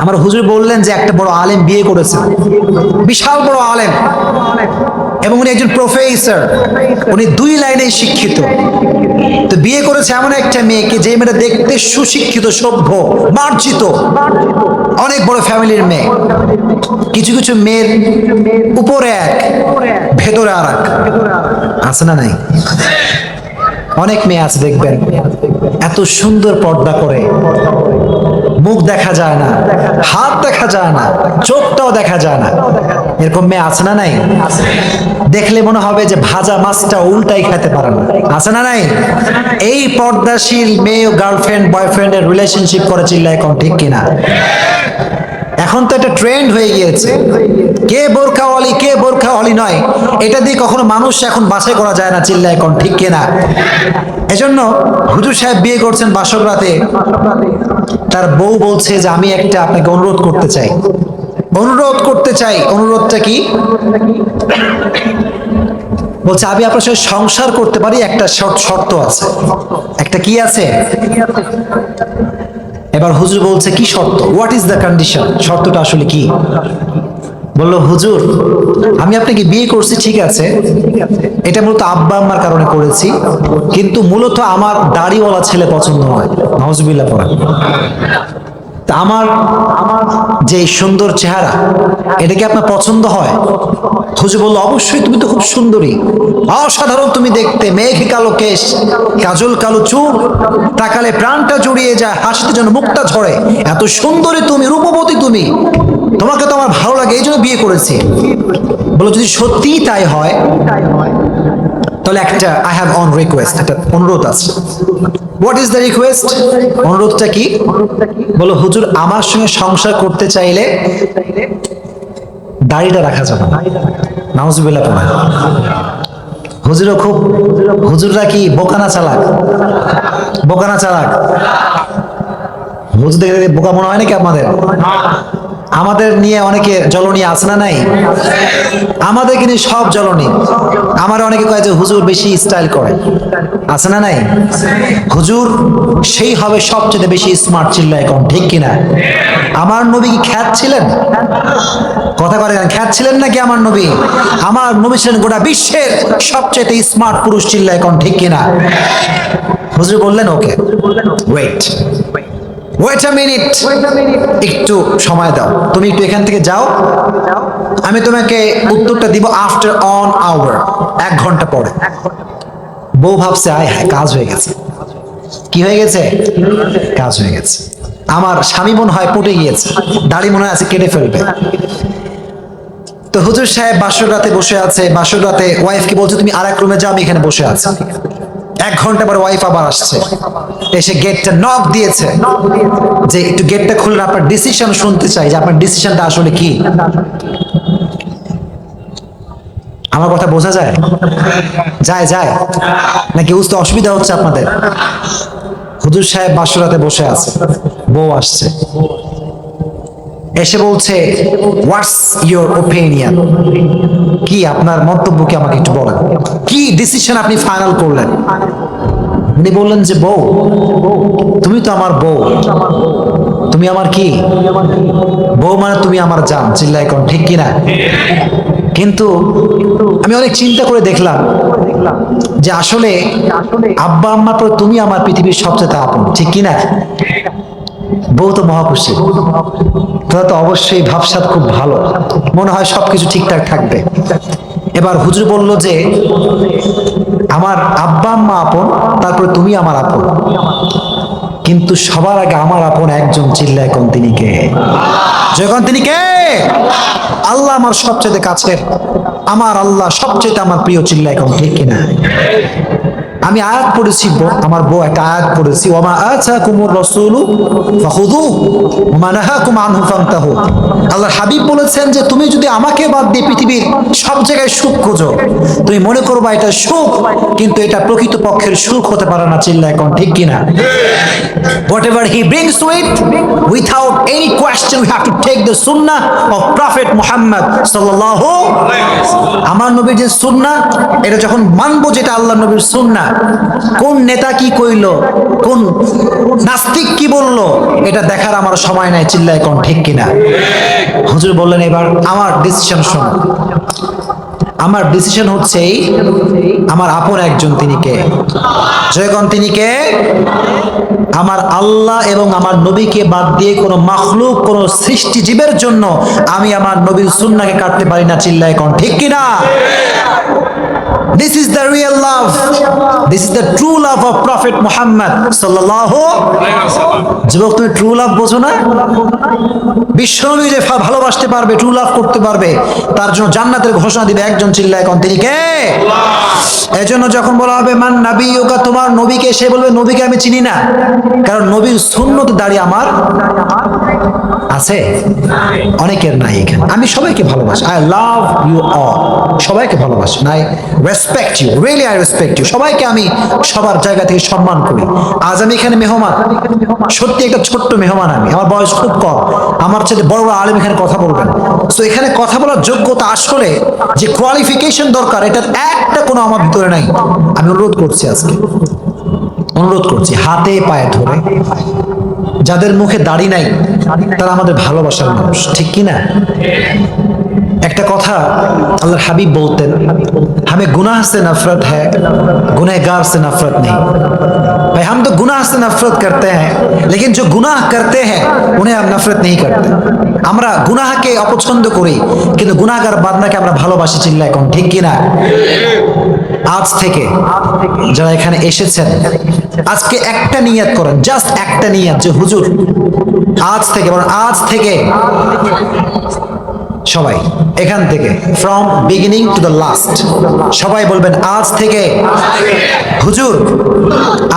আমার হুজুর বললেন যে একটা বড় আলেম বিয়ে করেছেন বিশাল বড় আলেম। এবং উনি একজন প্রফেসর উনি দুই লাইনে শিক্ষিত। তো বিয়ে করেছে এমন একটা মেয়েকে, যে মেয়েটা দেখতে সুশিক্ষিত, সভ্য, মার্জিত। অনেক বড় ফ্যামিলির মেয়ে। কিছু কিছু মেয়ের উপরে এক, ভেতরে আর এক। আছে না নাই? অনেক মেয়ে আছে দেখবেন। এত সুন্দর পর্দা করে। মুখ দেখা যায় না হাত দেখা যায় না চোখটাও দেখা যায় না। এরকম মেয়ে আছে না নাই? দেখলে মনে হবে যে ভাজা মাছটা উল্টাই খেতে পারে না। আছে না নাই? এই পর্দাশীল মেয়ে গার্লফ্রেন্ড বয়ফ্রেন্ডের রিলেশনশিপ করে চিল্লা এখন ঠিক কিনা? এখন তো এটা ট্রেন্ড হয়ে গিয়েছে। কে বোরখাওয়ালি কে বোরখাওয়ালি নয়। এটা দিয়ে কখনো মানুষ এখন বাছাই করা যায় না চিল্লা এখন ঠিক কিনা এজন্য হুজুর সাহেব বিয়ে করছেন বাসর রাতে। তার বউ বলছে যে, আমি একটা আপনাকে অনুরোধ করতে চাই। অনুরোধ করতে চাই, অনুরোধটা কি? বলছে, আমি আপনার সঙ্গে সংসার করতে পারি, একটা শর্ত আছে। একটা কি আছে? এবার হুজুর বলছে, কি শর্ত? হোয়াট ইজ দ্য কন্ডিশন শর্তটা আসলে কি? বলল, হুজুর, আমি আপনাকে বিয়ে করছি, ঠিক আছে। এটা মূলত আব্বা আম্মার কারণে করেছি, কিন্তু মূলত আমার দাড়িওয়ালা ছেলে পছন্দ হয় নজবিল্লা পড়া। তা আমার যে সুন্দর চেহারা, এটা কি আপনার পছন্দ হয়? হুজুর বলল, অবশ্যই, তুমি তো খুব সুন্দরী। অসাধারণ তুমি দেখতে, মেঘ কালো কেশ, কাজল কালো চুল, তাকালে প্রাণটা জড়িয়ে যায়, হাসিতে যেন মুখটা ঝরে। এত সুন্দরী তুমি, রূপবতী তুমি। তোমাকে তো আমার ভালো লাগে, এই জন্য বিয়ে করেছি। বলো যদি সত্যিই তাই হয়, তাহলে একটা আই হ্যাভ অন রিকোয়েস্ট একটা অনুরোধ আছে। হোয়াট ইজ দ্য রিকোয়েস্ট অনুরোধটা কি? বলো হুজুর আমার সঙ্গে সংসার করতে চাইলে দাড়িটা রাখা যাবে না। নাউজুবিল্লাহ পড়া। হুজুরও খুব হুজুররা কি বোকানা চালাক? বোকানা চালাক। হুজুর দেখে দেখে বোকা মনে হয় নাকি আপনাদের? আমাদের নিয়ে অনেকে জ্বলনী আছে না নাই? আমাদের নিয়ে সব জ্বলনী। আমার অনেকে কয় যে হুজুর বেশি স্টাইল করে। আছে না নাই? হুজুর সেই হবে সবচেয়ে বেশি স্মার্ট চিল্লা এখন, ঠিক কিনা? আমার নবী কি খ্যাত ছিলেন? কথা করে খ্যাত ছিলেন নাকি আমার নবী? আমার নবী ছিলেন গোটা বিশ্বের সবচেয়ে স্মার্ট পুরুষ চিল্লা এখন, ঠিক কিনা? হুজুর বললেন okay. Wait wait a minute একটু সময় দাও। তুমি একটু এখান থেকে যাও। আমি তোমাকে উত্তরটা দিব আফটার অন আওয়ার এক ঘণ্টা পরে। বউ ভাবছে আয় হ্যাঁ কাজ হয়ে গেছে। কি হয়ে গেছে? কাজ হয়ে গেছে। আমার স্বামী মনে হয় পটে গিয়েছে। দাড়ি মনে হয় আছে কেটে ফেলবে। তো হুজুর সাহেব বাসর রাতে বসে আছে। বাসর রাতে ওয়াইফকে বলছে তুমি আর এক রুমে যাও আমি এখানে বসে আছি। এক ঘণ্টা পর ওয়াইফ আবার আসছে। এসে গেটটা নক দিয়েছে। যে একটু গেটটা খুললে আপনার ডিসিশন শুনতে চাই যে আপনার ডিসিশনটা আসলে কি। আমার কথা বোঝা যায়? যায় যায়। নাকি বুঝতে অসুবিধা হচ্ছে আপনাদের? হুজুর সাহেব বাসরাতে বসে আছে। বউ আসছে। এসে বলছে হোয়াটস ইউর ওপিনিয়ন কি, আপনার মন্তব্য কি আমাকে একটু বলেন? কি ডিসিশন আপনি ফাইনাল করলেন? উনি বললেন যে, বউ, তুমি তো আমার বউ। তুমি আমার কি? বউ মানে তুমি আমার জান চিল্লাই কোন, ঠিক কিনা? কিন্তু আমি অনেক চিন্তা করে দেখলাম যে আসলে আব্বা আম্মার পর তুমি আমার পৃথিবীর সবচেয়ে আপন, ঠিক কিনা? বউ তো মহাখুশি তোরা তো অবশ্যই ভাবসাদ খুব ভালো। মনে হয় সবকিছু ঠিকঠাক থাকবে। এবার হুজুর বলল যে আমার আব্বা, আম্মা, আপন, তারপরে তুমি আমার আপন। কিন্তু সবার আগে আমার আপন একজন চিল্লা এখন তিনি কে? যখন তিনি কে? আল্লাহ আমার সবচেয়ে কাছের। আমার আল্লাহ সবচেয়ে আমার প্রিয় চিল্লা এখন ঠিক কিনা? আমি আয়াত পড়েছি আমার বউ একটা আয়াত পড়েছি, ওমা আছা কুমুর রসুলু ফাখুদু ওমা নাহাকুম আনহু ফান্তাহু। আল্লাহ হাবিব বলেছেন যে, তুমি যদি আমাকে বাদ দিয়ে পৃথিবীর সব জায়গায় সুখ খোঁজো, তুমি মনে করবা এটা সুখ, কিন্তু এটা প্রকৃত পক্ষের সুখ হতে পারে না, চিল্লা, এখন ঠিক কিনা? Whatever he brings to it, without any question, we have to take the sunnah of prophet muhammad sallallahu আমার নবীর যে সুন্নাহ এটা যখন মানবো যেটা আল্লাহ নবীর সুন্নাহ কোন নেতা কি কইল? কোন নাস্তিক কি বলল? এটা দেখার আমার সময় নাই, চিল্লায় কোন ঠিক কিনা? হুজুর বললেন, এবার আমার ডিসিশন শোনো। আমার ডিসিশন হচ্ছে আমার আপন একজন তিনি কে? জয়গণ তিনি কে? আমার আল্লাহ এবং আমার নবীকে বাদ দিয়ে কোনো মাখলুক, কোনো সৃষ্টিজীবের জন্য আমি আমার নবীর সুন্নাকে কাটতে পারি না, চিল্লায় কোন ঠিক কিনা? This is the real love. This is the true love of Prophet Muhammad sallallahu যুবক তুমি ট্রু লাভ বোঝো না? বিশ্বনবী যে ভালোবাসতে পারবে ট্রু লাভ করতে পারবে তার জন্য জান্নাতের ঘোষণা দিবে একজন চিল্লায় এখন তিনি কে? এজন্য যখন বলা হবে মান নাবি ইউকা তোমার নবীকে সে বলবে নবীকে আমি চিনি না। কারণ নবীর শূন্যত দাঁড়িয়ে আমার আছে। অনেকের নাই এখানে। আমি সবাইকে ভালোবাসি। আই লাভ ইউ অল সবাইকে ভালোবাসি। I respect you really I respect you সবাইকে আমি সবার জায়গা থেকে সম্মান করি। আজ আমি এখানে মেহমান। সত্যি একটা ছোট্ট মেহমান আমি। আমার বয়স খুব কম। আমার চেয়ে বড় বড় আলেম এখানে কথা বলবেন। সো এখানে কথা বলার যোগ্যতা আসলে যে কোয়ালিফিকেশন দরকার, এটার একটা কোনো আমার ভিতরে নাই। আমি অনুরোধ করছি আজকে। অনুরোধ করছি, হাতে পায়ে ধরে। যাদের মুখে দাড়ি নাই, তারা আমাদের ভালোবাসার মানুষ। ঠিক কি না একটা কথা আল্লাহর হাবিব বলতেন हमें गुनाह से नफरत है गुनहगार से नफरत नहीं भाई हम तो गुनाह से नफरत करते हैं लेकिन जो गुनाह करते हैं उन्हें हम नफरत नहीं करते আমরা গুনাহকে অপছন্দ করি কিন্তু গুনাহগার বান্দাকে আমরা ভালোবাসি চিল্লায় কোন ঠিক কি না আজ থেকে যারা এখানে এসেছেন আজকে একটা নিয়াত করেন জাস্ট একটা নিয়াত যে হুজুর আজ থেকে বলেন আজ থেকে সবাই, এখান থেকে from beginning to the last সবাই বলবেন, আজ থেকে। হুজুর,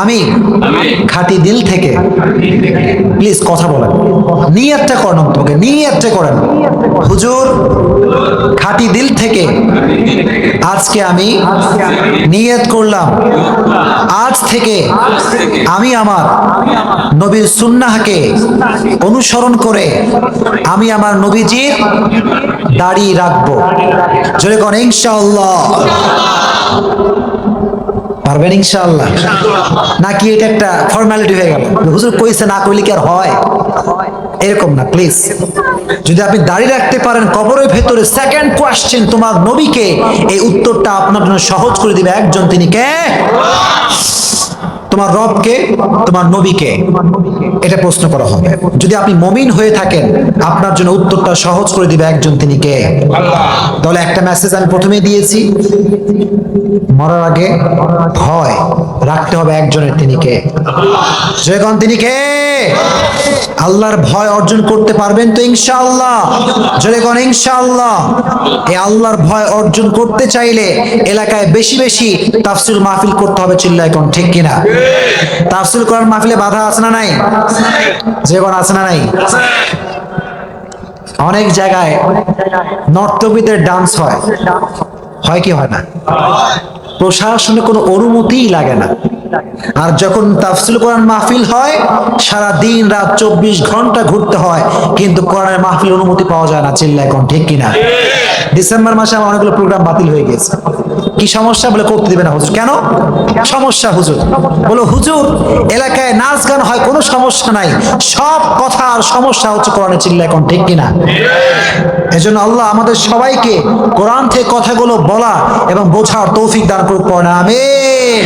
আমি খাঁটি দিল থেকে প্লিজ কথা বলেন। নিয়াতটা করেন তোমাকে নিয়াতটা করেন। হুজুর, খাঁটি দিল থেকে, আজকে আমি নিয়ত করলাম। আজ থেকে আমি আমার নবীর সুন্নাহকে অনুসরণ করে, আমি আমার নবীজির দাড়ি রাখব। জোরে কোন, ইনশাআল্লাহ। পারবেন ইনশাআল্লাহ? নাকি এটা একটা ফর্মালিটি হয়ে গেল? হুজুর কইছে না কইলে কি আর হয়? এরকম না প্লিজ যদি আপনি দাড়ি রাখতে পারেন, কবরের ভেতরে সেকেন্ড কোয়েশ্চেন তোমার নবীকে, এই উত্তরটা আপনার জন্য সহজ করে দিবে একজন, তিনি কে? তোমার রবকে, তোমার নবীকে। এটা প্রশ্ন করা হবে। যদি আপনি মমিন হয়ে থাকেন, আপনার জন্য উত্তরটা সহজ করে দিবে একজন তিনি কে? তাহলে একটা মেসেজ আমি প্রথমে দিয়েছি। মরার আগে ভয় রাখতে হবে একজনের তিনি কে? জয়গণ, তিনি কে? আল্লাহর ভয় অর্জন করতে পারবেন তো ইনশাআল্লাহ। জয়গণ ইনশাআল্লাহ। এই আল্লাহর ভয় অর্জন করতে চাইলে এলাকায় বেশি বেশি তাফসিল মাহফিল করতে হবে চিল্লায় কোন, ঠিক কিনা? তাফসিল করার মাহফিলে বাধা আছে না নাই? জয়গণ আছে না নাই? অনেক জায়গায় নর্তকীদের ডান্স হয়। হয় কি হয় না? প্রশাসনে কোনো অনুমতিই লাগে না। আর যখন তাফসিল কোরআন মাহফিল হয়, সারা দিন রাত চব্বিশ ঘণ্টা ঘুরতে হয়, কিন্তু কোরআনের মাহফিল অনুমতি পাওয়া যায় না চিল্লা এখন ঠিক কিনা? ডিসেম্বর মাসে আমার অনেকগুলো প্রোগ্রাম বাতিল হয়ে গেছে। কি সমস্যা? বলে করতে দিবে না হুজুর। কেন? সমস্যা হুজুর। বলো, হুজুর, এলাকায় নাচ গান হয়, কোনো সমস্যা নাই। সব কথা আর সমস্যা হচ্ছে কোরআনে চিল্লা এখন ঠিক কিনা? এজন্য আল্লাহ আমাদের সবাইকে কোরআন থেকে কথাগুলো বলা এবং বোঝার তৌফিক দান করুক, পড়া আমিন।